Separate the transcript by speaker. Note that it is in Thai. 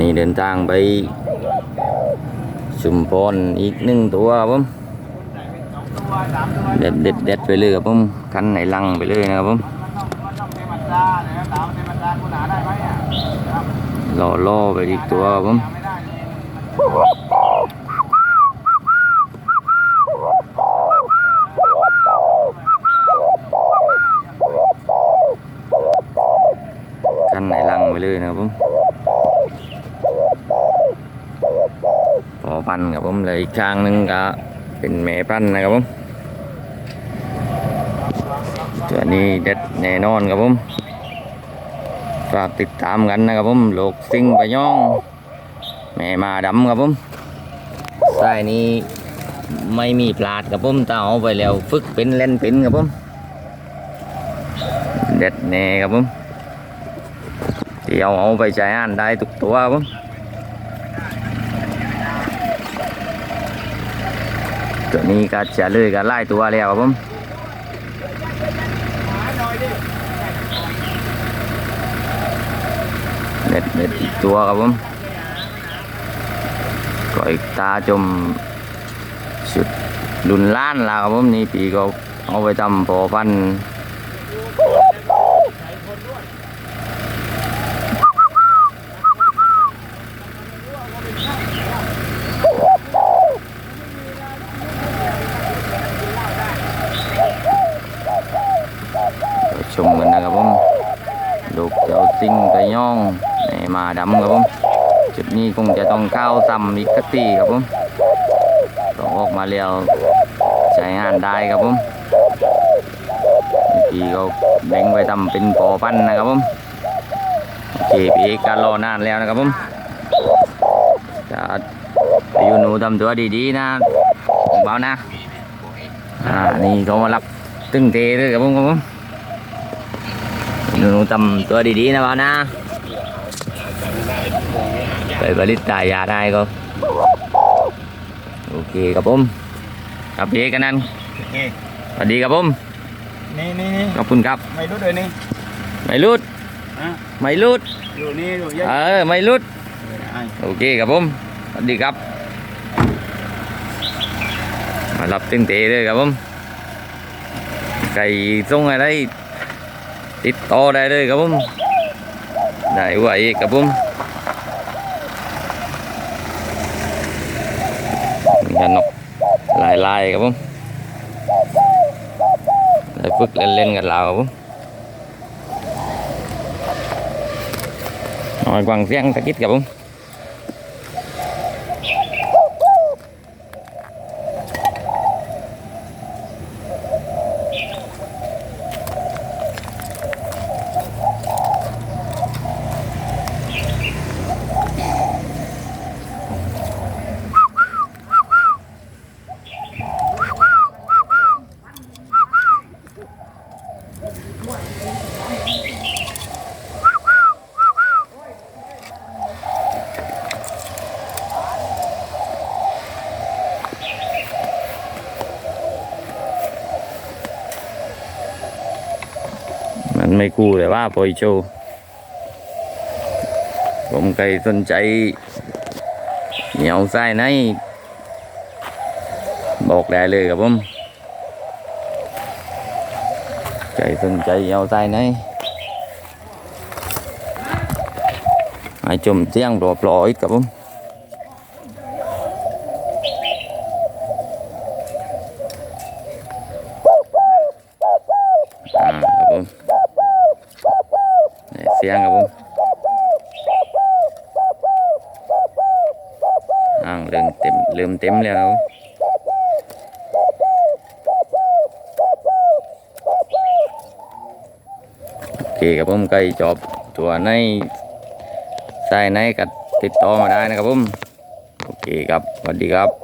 Speaker 1: นี่เดินทางไปชุมพรอีกหนึ่งตัวผมเด็ดเด็ดเด็ดไปเลยครับผมคันไหนลังไปเลยนะครับผมรอล่อไปอีกตัวครับผมคันไหนลังไปเลยนะครับผม พ อพันครับผมเลยอีกข้างหนึงก็เป็นแม่พันนะครับผมตัวนี้เด็ดแน่นอนครับผมฝากติดตามกันนะครับผมโลกซิงไปย่องแม่มาดำครับผมใต้นี้ไม่มีปลาดครับผมถ้าเอาไปแล้วฝึกเป็นเล่นเป็นครับผมเด็ดแน่ครับผมที่เอาเอาไปใช้อ่านได้ทุกตัวครับผม ตัวนี้ก็จะเลยก็ไล่ตัวแล้วครับผมเด็ดเด็ดอีกตัวครับผมก็อีกตาจมสุดดุนล้านแล้วครับผมนี่ปีก็เอาไปทำพอพันธุ์ไปชมกันนะครับผม ลูกเจ้าซิงไปย่องในมาดำครับผมจุดนี้คงจะต้องก้าวซ้ำอีกสักทีครับผมต้องออกมาแล้วใช้งานได้ครับผมพี่เขาแบ่งไปทำเป็นปอพันนะครับผมโอเคพี่การรอนานแล้วนะครับผมจะอยู่หนูทำตัวดีๆนะเบานะ อ่า นี่เขามารับตึงเตเลยครับผมครับผม หนูทำตัวดีๆนะเบานะไปผลิตตายาได้ก็โอเคครับผมครับพี่เอกกันนั้น
Speaker 2: โอเค
Speaker 1: สวัสดีครับผม
Speaker 2: นี่นี่นี่
Speaker 1: ขอบคุณครับ
Speaker 2: ไม่รู้เลยนี่
Speaker 1: ไม่รุด
Speaker 2: อะ
Speaker 1: ไม่รุด
Speaker 2: อยู่นี่อยู่เยอะ
Speaker 1: เออไม่รุด
Speaker 2: ไอ้
Speaker 1: โอเคครับผมสวัสดีครับมารับตึงเตะเลยครับผมไก่ส่งอะไร ติดต่อได้เลยครับผมได้ไหวครับผมกันนกลายลายๆครับผมได้ฝึกเล่นๆกันแล้วครับผมหน่อยกวางเสียงตะกิดครับผม มันไม่กู้แต่ว่าปล่อยโชว์ผมใครสนใจเหนียวไส้ไหนบอกได้เลยครับผมใครสนใจเหนียวไส้ไหนให้ชมเสียงปลอปลอยครับผมอ่าครับผมนี่ เสียงครับผมอ่างเริ่มเต็มเริ่มเต็มแล้วโอเคครับผมใกล้จบตัวในใส่ในกัดติดต่อมาได้นะครับผมโอเคครับสวัสดีครับ